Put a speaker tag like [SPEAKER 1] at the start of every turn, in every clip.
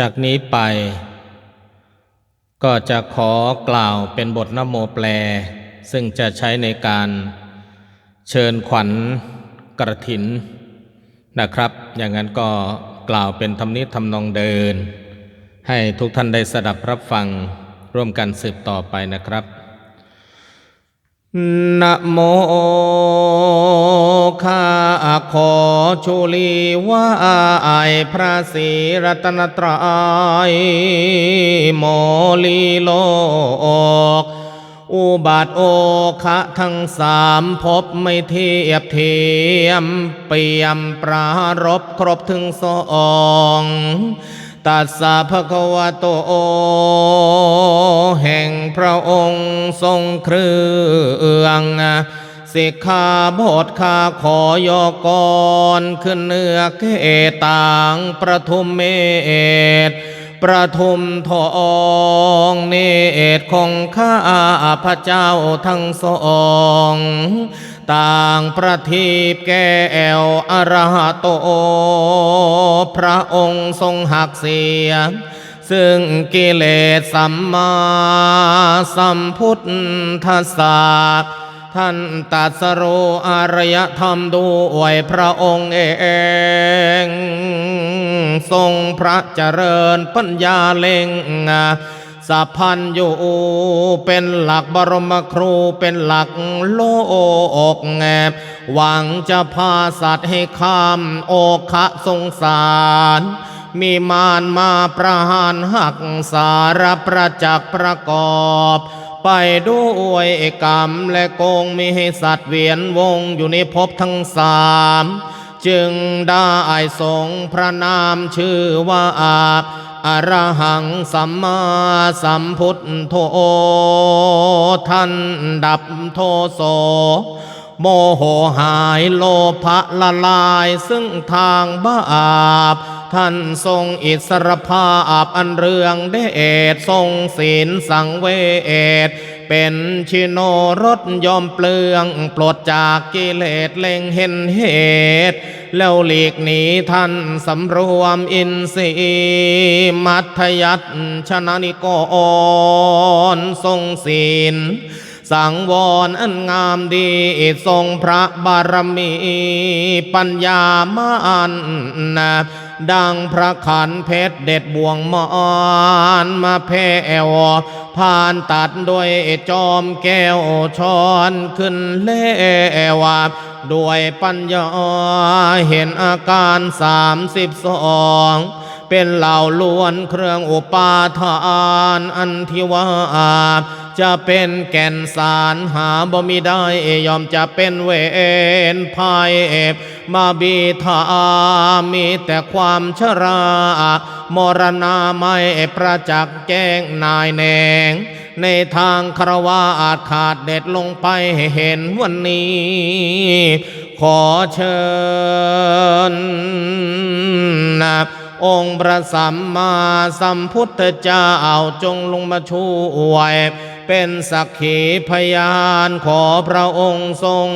[SPEAKER 1] จากนี้ไป ก็จะขอกล่าวเป็นบทนโมแปล ซึ่งจะใช้ในการเชิญขวัญกระถินนะครับ อย่างนั้นก็กล่าวเป็นธรรมนิธรรมนองเดิน ให้ทุกท่านได้สดับรับฟังร่วมกันสืบต่อไปนะครับนะโม ขอชุลีว่าไอพระศรีรัตนตรัยโมลีโลก อุบัติโอคะทั้งสามพบไม่เทียบเทียม เปี่ยมปรารบครบถึงสองตัสสะภะคะวะโตแห่งพระองค์ทรงเครื่อง สิกขาบทขาขอยกรขึ้นเนื้อเกต่างประทุมเมตประทุมทองเนตรของข้าพระเจ้าทั้งสอง ต่างประทีปแก้วอรหโต พระองค์ทรงหักเสีย ซึ่งกิเลสสัมมาสัมพุทธศาสตร์ ท่านตัดสรูอารยธรรมด้วยพระองค์เอง ทรงพระเจริญปัญญาเล่งสัพพันอยู่เป็นหลักบรมครูเป็นหลักโลกแงบหวังจะพาสัตว์ให้ข้ามโอคะสงสารมีมารมาประหารหักสารประจักษ์ประกอบ ไปด้วยกรรมและโกงมีให้สัตว์เวียนวงอยู่ในภพทั้งสามจึงได้ทรงพระนามชื่อว่าอาบอรหังสัมมาสัมพุทธโธท่านดับโทโส โมโหหายโลภะละลายซึ่งทางบาปท่านทรงอิสรภาพอันเรืองเดชทรงศีลสังเวชเป็นชิโนรถยอมเปลือง ปลดจากกิเลสเล็งเห็นเหตุ แล้วหลีกหนีท่านสำรวมอินทรีย์มัธยัตชนะนิกรทรงศีล สังวรอันงามดีทรงพระบารมีปัญญามานนะดังพระขันเพชรเด็ดบ่วงมอนมาแผ่วผ่านตัดด้วยจอมแก้วช้อนขึ้นเลวด้วยปัญญาเห็นอาการสามสิบสองเป็นเหล่าล้วนเครื่องอุปาทานอันที่ว่า จะเป็นแก่นสารหาบ่มีได้ยอมจะเป็นเวรภัยมาบีทามีแต่ความชรามรณาไม่ประจักษ์แจ้งนายแนง ในทางคารวะอาจขาดเด็ดลงไปให้เห็นวันนี้ ขอเชิญนะองค์พระสัมมาสัมพุทธเจ้าจงลงมาช่วย เป็นสักขีพยานขอพระองค์ทรง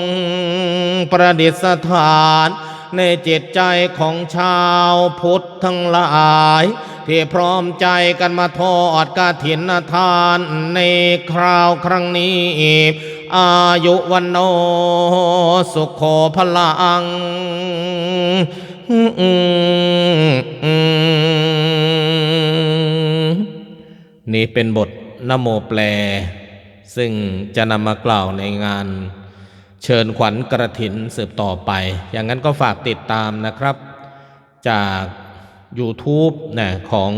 [SPEAKER 1] ประดิษฐาน ในจิตใจของชาวพุทธทั้งหลาย ที่พร้อมใจกันมาทอดกาถินทานในคราวครั้งนี้อายุวันโนสุขโขพลังนี่เป็นบท นโมแปล ซึ่งจะนำมากล่าวในงาน เชิญขวัญกระถินสืบต่อไป อย่างนั้นก็ฝากติดตามนะครับ จาก YouTube นะของ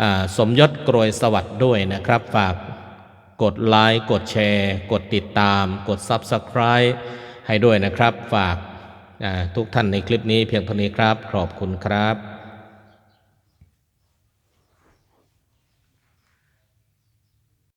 [SPEAKER 1] อสมยศกรวยสวัสดิ์ด้วยนะครับ ฝากกดไลค์กดแชร์ กดติดตาม กด Subscribe ให้ด้วยนะครับ ฝากทุกท่านในคลิปนี้เพียงเท่านี้ครับ ขอบคุณครับ